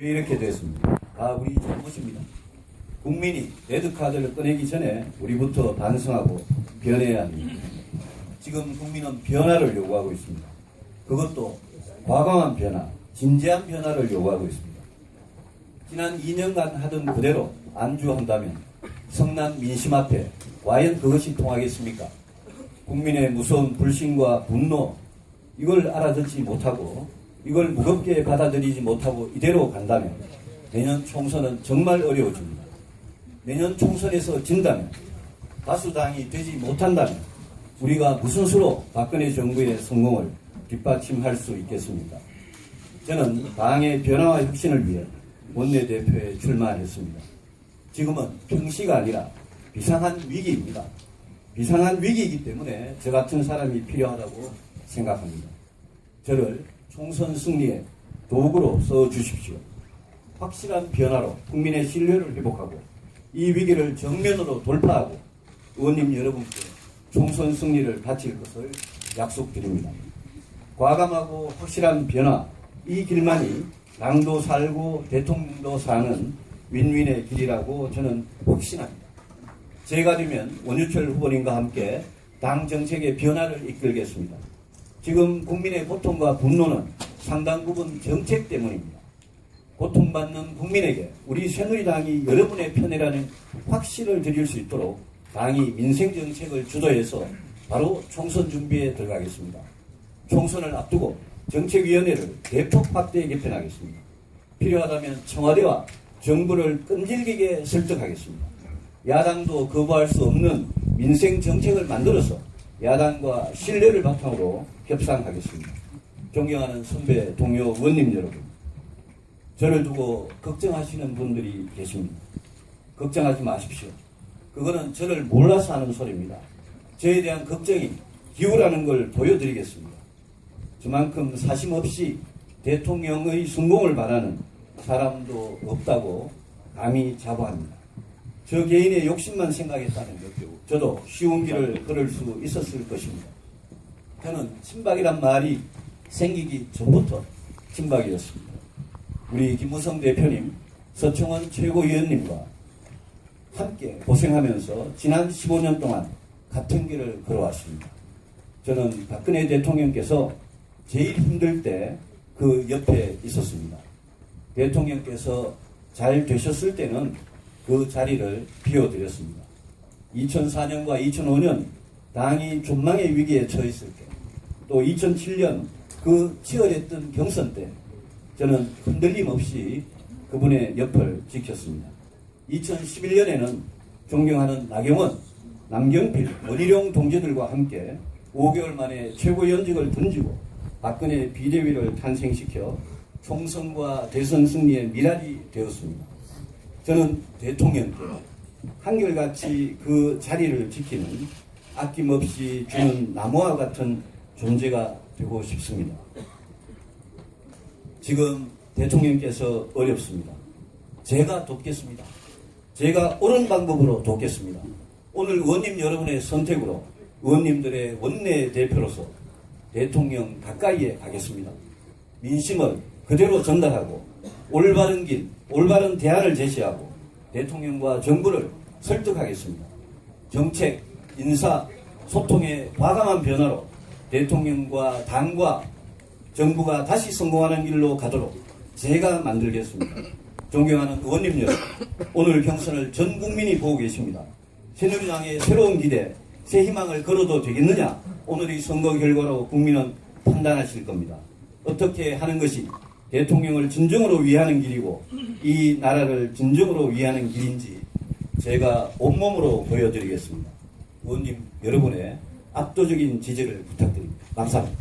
왜 이렇게 됐습니다. 다 우리 잘못입니다. 국민이 레드카드를 꺼내기 전에 우리부터 반성하고 변해야 합니다. 지금 국민은 변화를 요구하고 있습니다. 그것도 과감한 변화, 진지한 변화를 요구하고 있습니다. 지난 2년간 하던 그대로 안주한다면 성난 민심 앞에 과연 그것이 통하겠습니까? 국민의 무서운 불신과 분노 이걸 알아듣지 못하고 이걸 무겁게 받아들이지 못하고 이대로 간다면 내년 총선은 정말 어려워집니다. 내년 총선에서 진다면 다수당이 되지 못한다면 우리가 무슨 수로 박근혜 정부의 성공을 뒷받침할 수 있겠습니까? 저는 당의 변화와 혁신을 위해 원내대표에 출마했습니다. 지금은 평시가 아니라 비상한 위기입니다. 비상한 위기이기 때문에 저 같은 사람이 필요하다고 생각합니다. 저를 총선 승리의 도구로 써 주십시오. 확실한 변화로 국민의 신뢰를 회복하고 이 위기를 정면으로 돌파하고 의원님 여러분께 총선 승리를 바칠 것을 약속드립니다. 과감하고 확실한 변화, 이 길만이 당도 살고 대통령도 사는 윈윈의 길이라고 저는 확신합니다. 제가 되면 원유철 후보님과 함께 당 정책의 변화를 이끌겠습니다. 지금 국민의 고통과 분노는 상당 부분 정책 때문입니다. 고통받는 국민에게 우리 새누리당이 여러분의 편이라는 확신을 드릴 수 있도록 당이 민생 정책을 주도해서 바로 총선 준비에 들어가겠습니다. 총선을 앞두고 정책위원회를 대폭 확대 개편하겠습니다. 필요하다면 청와대와 정부를 끈질기게 설득하겠습니다. 야당도 거부할 수 없는 민생 정책을 만들어서 야당과 신뢰를 바탕으로 협상하겠습니다. 존경하는 선배 동료 의원님 여러분, 저를 두고 걱정하시는 분들이 계십니다. 걱정하지 마십시오. 그거는 저를 몰라서 하는 소리입니다. 저에 대한 걱정이 기우라는 걸 보여드리겠습니다. 저만큼 사심 없이 대통령의 성공을 바라는 사람도 없다고 감히 자부합니다. 저 개인의 욕심만 생각했다면 저도 쉬운 길을 걸을 수 있었을 것입니다. 저는 친박이란 말이 생기기 전부터 친박이었습니다. 우리 김무성 대표님, 서청원 최고위원님과 함께 고생하면서 지난 15년 동안 같은 길을 걸어왔습니다. 저는 박근혜 대통령께서 제일 힘들 때 그 옆에 있었습니다. 대통령께서 잘 되셨을 때는 그 자리를 비워드렸습니다. 2004년과 2005년 당이 존망의 위기에 처했을 때, 또 2007년 그 치열했던 경선 때 저는 흔들림 없이 그분의 옆을 지켰습니다. 2011년에는 존경하는 나경원, 남경필, 원희룡 동지들과 함께 5개월 만에 최고위원직을 던지고 박근혜 비대위를 탄생시켜 총선과 대선 승리의 미랄이 되었습니다. 저는 대통령께 한결같이 그 자리를 지키는 아낌없이 주는 나무와 같은 존재가 되고 싶습니다. 지금 대통령께서 어렵습니다. 제가 돕겠습니다. 제가 옳은 방법으로 돕겠습니다. 오늘 의원님 여러분의 선택으로 의원님들의 원내 대표로서 대통령 가까이에 가겠습니다. 민심을 그대로 전달하고 올바른 길, 올바른 대안을 제시하고 대통령과 정부를 설득하겠습니다. 정책, 인사, 소통의 과감한 변화로 대통령과 당과 정부가 다시 성공하는 길로 가도록 제가 만들겠습니다. 존경하는 의원님 여러분, 오늘 경선을 전 국민이 보고 계십니다. 새누리당의 새로운 기대, 새 희망을 걸어도 되겠느냐? 오늘 이 선거 결과로 국민은 판단하실 겁니다. 어떻게 하는 것이 대통령을 진정으로 위하는 길이고 이 나라를 진정으로 위하는 길인지 제가 온몸으로 보여드리겠습니다. 의원님 여러분의 압도적인 지지를 부탁드립니다. 감사합니다.